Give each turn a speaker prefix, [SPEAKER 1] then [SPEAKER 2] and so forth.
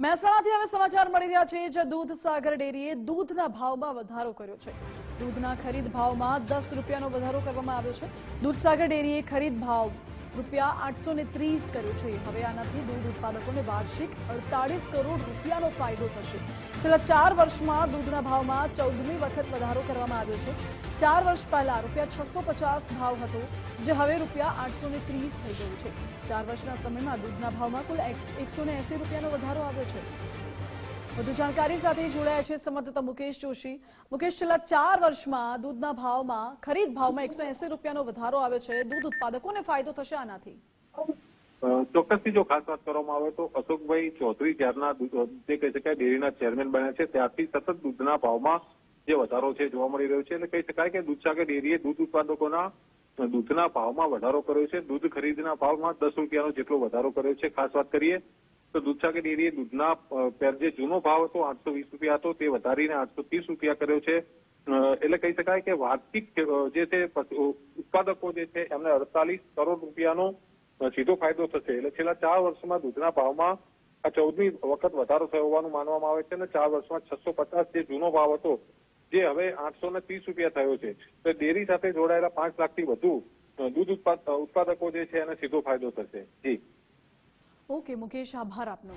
[SPEAKER 1] મહેસાણાથી હવે સમાચાર મળી રહ્યા છે જે દૂધ સાગર ડેરીએ દૂધના ભાવમાં વધારો કર્યો છે. દૂધના ખરીદ ભાવમાં દસ રૂપિયાનો વધારો કરવામાં આવ્યો છે. દૂધ સાગર ડેરીએ ખરીદ ભાવ રૂપિયા આઠસો ને ત્રીસ કર્યો છે. હવે આનાથી દૂધ ઉત્પાદકોને વાર્ષિક અડતાલીસ કરોડ રૂપિયાનો ફાયદો થશે. છેલ્લા ચાર વર્ષમાં દૂધના ભાવમાં ચૌદમી વખત વધારો કરવામાં આવ્યો છે. ચાર વર્ષ પહેલા રૂપિયા છસો પચાસ ભાવ હતો, જે હવે રૂપિયા આઠસો ને ત્રીસ થઈ ગયું છે. ચાર વર્ષના સમયમાં દૂધના ભાવમાં કુલ એકસો એસી રૂપિયાનો વધારો આવ્યો છે. વધુ જાણકારી સાથે જોડાયા છે સંવાદદાતા મુકેશ જોશી. મુકેશ, છેલ્લા ચાર વર્ષમાં દૂધના ભાવમાં, ખરીદ ભાવમાં એકસો એસી રૂપિયાનો વધારો આવ્યો છે. દૂધ ઉત્પાદકોને ફાયદો થશે આનાથી?
[SPEAKER 2] ચોક્કસથી જો ખાસ વાત કરવામાં આવે તો અશોકભાઈ ચૌધરી જ્યારના જે કહી શકાય ડેરીના ચેરમેન બન્યા છે, ત્યારથી સતત દૂધના ભાવમાં જે વધારો છે જોવા મળી રહ્યો છે. એટલે કહી શકાય કે દૂધસાગર ડેરીએ દૂધ ઉત્પાદકોના દૂધના ભાવમાં વધારો કર્યો છે. દૂધ ખરીદના ભાવમાં દસ રૂપિયાનો જેટલો વધારો કર્યો છે. ખાસ વાત કરીએ તો દૂધસાગર ડેરીએ દૂધના પેર જે જૂનો ભાવ હતો, આઠસો વીસ રૂપિયા હતો, તે વધારીને આઠસો ત્રીસ રૂપિયા કર્યો છે. એટલે કહી શકાય કે વાર્ષિક જે છે ઉત્પાદકો જે છે, એમને અડતાલીસ કરોડ રૂપિયાનો સીધો ફાયદો થશે. એટલે છેલ્લા ચાર વર્ષમાં દૂધના ભાવમાં આ ચૌદમી વખત વધારો થયો હોવાનું માનવામાં આવે છે અને ચાર વર્ષમાં છસો પચાસ જે જૂનો ભાવ હતો, જે હવે આઠસો ને ત્રીસ રૂપિયા થયો છે. તો ડેરી સાથે જોડાયેલા પાંચ લાખથી વધુ દૂધ ઉત્પાદ- ઉત્પાદકો જે છે, એને સીધો ફાયદો થશે. જી.
[SPEAKER 1] ઓકે મુકેશ આભાર આપનો.